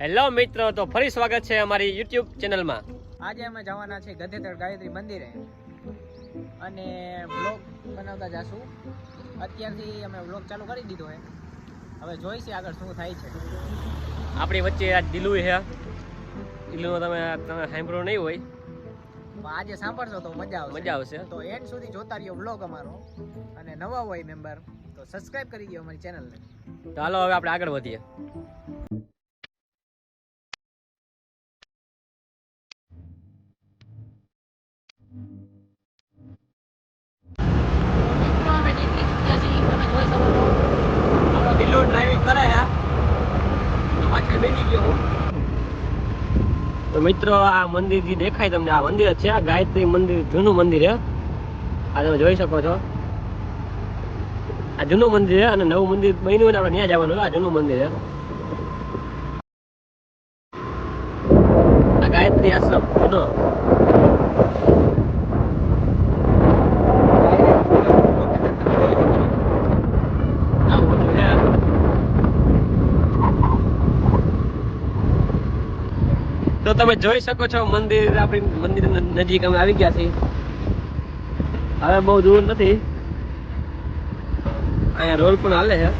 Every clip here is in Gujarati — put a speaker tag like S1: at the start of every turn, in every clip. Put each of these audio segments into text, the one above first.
S1: હેલો મિત્રો તો ફરી સ્વાગત છે અમારી યુટ્યુબ ચેનલમાં.
S2: આજે અમે જવાના છે ગધેતર ગાયત્રી મંદિરે. અને બ્લોગ બનાવતા જાશું. અત્યારથી અમે બ્લોગ ચાલુ કરી દીધો છે. હવે જોઈશે આગળ શું થાય છે.
S1: આપણી વચ્ચે આ દિલું છે. દિલુનો તમે તમે સાંભળો નહીં હોય.
S2: આજે સાંભળશો તો મજા આવશે.
S1: મજા આવશે.
S2: તો એન્ડ સુધી જોતા રહ્યો બ્લોગ અમારો. અને નવા હોય મેમ્બર તો સબસ્ક્રાઇબ કરી દો અમારી ચેનલને
S1: તો હાલો હવે આપણે આગળ વધીએ. તો મિત્રો, આ મંદિર જે દેખાય તમને, આ મંદિર છે, આ ગાયત્રી મંદિર, જૂનું મંદિર છે. આ તમે જોઈ શકો છો. આ જૂનું મંદિર છે અને નવું મંદિર બન્યું આપણે ત્યાં જવાનું આ જૂનું મંદિર છે આ ગાયત્રી આશ્રમ જૂનો આવું બધું છે તો તમે જોઈ શકો છો, મંદિર આપણી મંદિર નજીક અમે આવી ગયા છીએ. હવે બહુ દૂર નથી. અહીંયા રોડ પણ હાલે છે.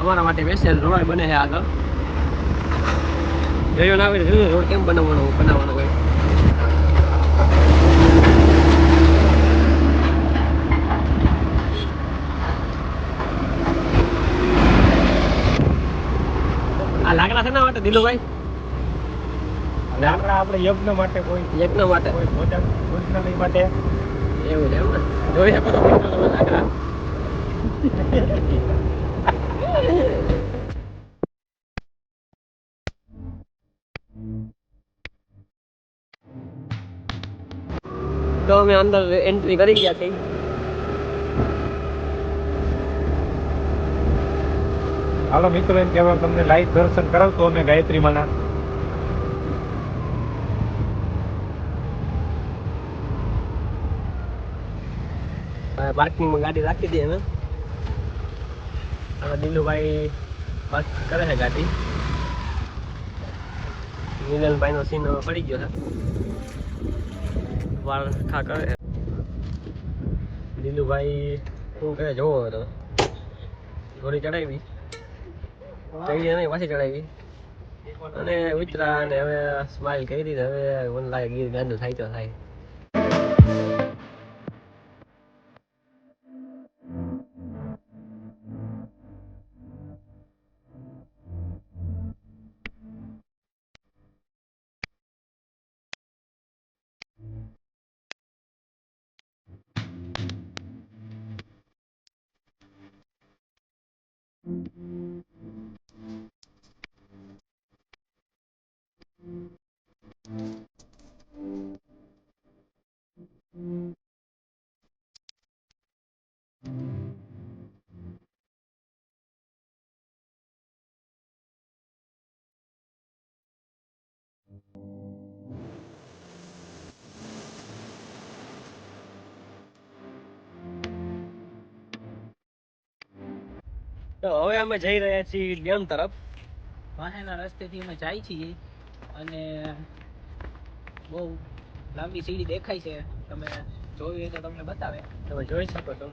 S1: અમારા માટે બેસે રોડ બને છે આગળ. જોયું ના આવે રોડ કેમ બનાવવાનો બનાવવાનો હોય? લાકડા છે ના માટે દિલુભાઈ
S3: લાકડા આપણે યજ્ઞ માટે કોઈ
S1: યજ્ઞ માટે?
S3: કોઈ ભોજન ભોજનાલય માટે.
S1: એવું છે એમ ને? તો અમે અંદર એન્ટ્રી કરી ગયા છીએ.
S3: હાલો મિત્રો એમ કહેવાય તમને લાઈવ દર્શન કરાવતો અમે ગાયત્રી માના
S1: પાર્કિંગમાં ગાડી રાખી દઈએ ને હવે દિલુભાઈ પાર્ક કરે છે ગાડી. મિલનભાઈ નો સીન પડી ગયો છે. વાળ ખા કરે. છે દિલુભાઈ શું કહે જોવો તો ઘોડી ચડાવી. ચડી નહીં, પાછી ચડાવી. અને ઉતરા અને હવે સ્માઇલ કરી દીધી. હવે મને લાગે ગીર ગાંધો થાય તો થાય. Thank you. તો હવે અમે જઈ રહ્યા છીએ ડેમ તરફ.
S2: વાહેના રસ્તેથી અમે જાય છીએ અને બહુ લાંબી સીડી દેખાય છે. તમે જોયું હોય તો તમને બતાવે.
S1: તમે જોઈ શકો છો.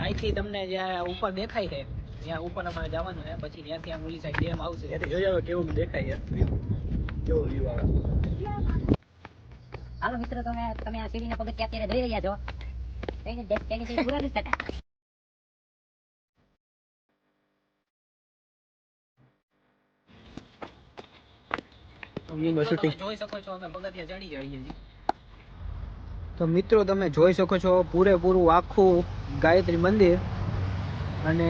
S2: અહીંથી તમને જ્યાં ઉપર દેખાય છે ત્યાં ઉપર અમારે જવાનું છે. પછી ત્યાંથી આમ ઓલી સાઈડ ડેમ આવશે.
S1: ત્યાંથી જોઈ આવે કેવું દેખાય છે. કેવો વ્યૂ આવે.
S4: હાલો મિત્રો તમે તમે આ સીડીના પગથિયા અત્યારે જોઈ રહ્યા છો. તેની ડે- તેની તેની પૂરા નથી થતા
S2: તો મિત્રો તમે જોઈ શકો છો પૂરેપૂરું આખું ગાયત્રી મંદિર. અને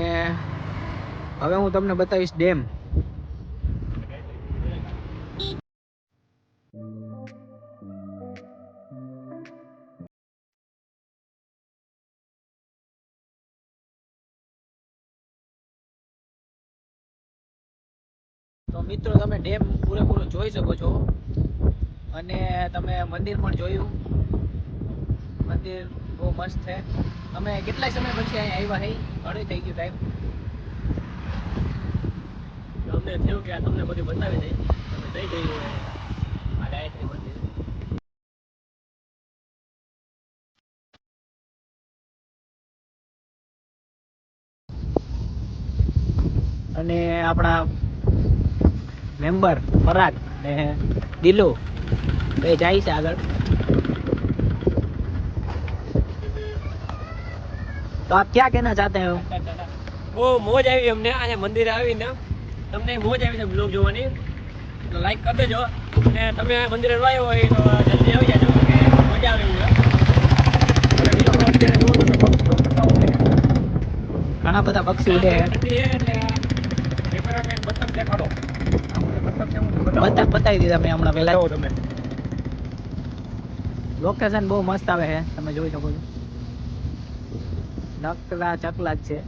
S2: હવે હું તમને બતાવીશ ડેમ. મિત્રો તમે ડેમ પૂરેપૂરો જોઈ શકો છો. અને તમે મંદિર પણ જોયું. મંદિર બહુ મસ્ત છે. અમે કેટલાય સમય પછી અહીંયા આવ્યા હઈ? અડે થઈ ગયું ટાઈમ
S1: અમને થયું કે આ તમને બધું બતાવી દઈએ તમે જઈ જઈએ. આ ગાયત્રી મંદિર.
S2: અને આપણા મેમ્બર પરાગ ને દિલુ. બે જાય છે આગળ. તો આપ ક્યાં કહેના ચાહતે હો?
S1: બહુ મોજ આવી અમને આ મંદિર આવીને. તમને મોજ આવી છે બ્લોગ જોવાની. તો લાઈક કરી દેજો. અને તમે આ મંદિરે આવ્યો હોય તો જલ્દી આવી જાજો મજા આવે.
S2: ઘણા બધા પક્ષી ઉડે છે
S1: ઠંડી છે એટલે કેમેરામેન બતક દેખાડો આપણે બતક બતાવી
S2: દીધા મેં હમણાં પહેલા.
S1: તમે.
S2: લોકેશન બહુ મસ્ત આવે છે તમે જોઈ શકો છો. નકલા ચકલા જ છે.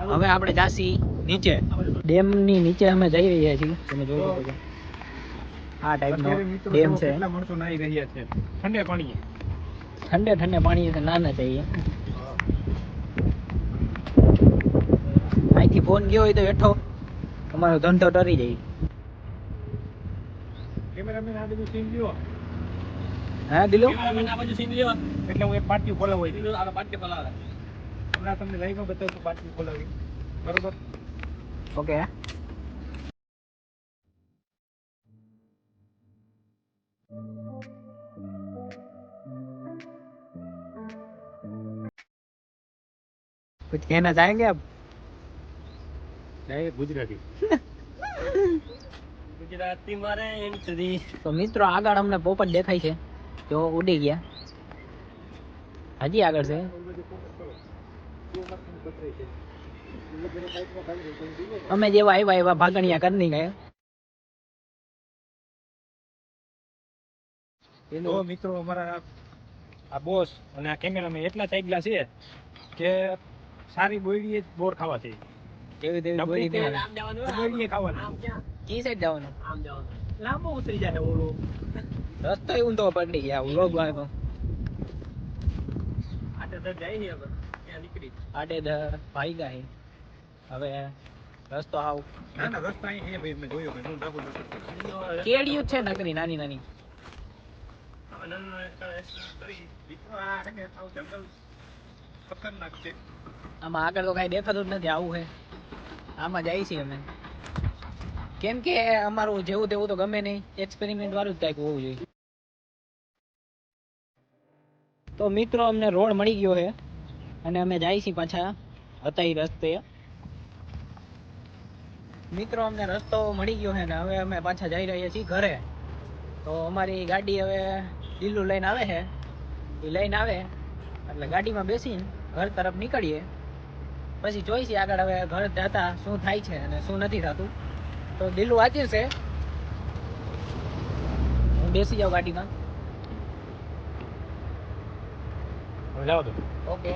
S2: હવે આપણે જાસી નીચે. ડેમની નીચે અમે જઈ રહ્યા છીએ. તમે જોઈ શકો છો. આ ટાઈપનો ડેમ છે.
S3: કેટલા માણસો નાહી રહ્યા છે. ઠંડે પાણીએ.
S2: ઠંડે ઠંડે પાણી છે નાના જઈએ. અહીંથી ફોન ગયો હોય તો બેઠો તમારો ધંધો ડરી જાય.
S3: કેમેરામેન આ બધું સીન લ્યો
S2: હા દિલો
S1: કેમેરામેન આ બાજુ સીન લ્યો
S3: એટલે હું એક પાટિયું ખોલાવું હોય
S1: પેલું આગળ પાટિયું ખોલાવે.
S3: હમણાં તમને લાઈવમાં બતાવું તો પાટિયું ખોલાવી બરોબર
S2: ઓકે कुछ कहना चाहेंगे आप
S3: ડાયરેક્ટ ગુજરાતી
S1: ગુજરાતી મારે એન્ટ્રી
S2: તો મિત્રો આગળ અમને પોપટ દેખાય છે. જો ઉડી ગયા. હજી આગળ છે. અમે જેવા આવ્યા એવા ભાગણિયા કરી નહીં ગયા.
S3: એનો મિત્રો અમારા આ બોસ અને આ કેમેરામેન એટલા ચાગલા છે કે સારી બોયડી જ બોર ખાવા છે
S2: જેવી તેવી
S3: ડબલી
S2: બોલી કી સાઈડ જવાનું
S1: આમ જવાનું.
S3: લાંબો ઉતરી જાય ઓલો
S2: રસ્તો એ ઊંધો પડી ગયા વ્લોગ આવ્યો
S1: આટે તો જાય નહીં હવે. ત્યાં નીકળી.
S2: આટે ધ ભાઈ ગાય હવે રસ્તો આવ
S3: ના રસ્તો અહીં હે ભાઈ મેં જોયો મેં હું ડાબુ ડાબુ.
S2: કેડિયું છે નકરી નાની નાની
S3: છે છે
S2: આમાં આગળ તો કઈ દેખાતું જ નથી આવું છે આમાં જાય છીએ અમે કેમ કે અમારું જેવું તેવું તો ગમે નહીં. એક્સપેરિમેન્ટ વાળું જ કાંઈક હોવું જોઈએ. તો મિત્રો, અમને રોડ મળી ગયો છે. અને અમે જાય છીએ પાછા હતા એ રસ્તે. મિત્રો, અમને રસ્તો મળી ગયો છે ને હવે અમે પાછા જઈ રહ્યા છીએ ઘરે. તો અમારી ગાડી હવે લીલું લઈને આવે છે. એ લઈને આવે. એટલે ગાડીમાં બેસીને ઘર તરફ નીકળીએ. પછી જોઈશી આગળ હવે ઘર જતા શું થાય છે અને શું નથી થતું. તો દિલ વાંચી છે. હું બેસી જાઉં ગાડીમાં.
S3: જાઓ તો.
S2: ઓકે.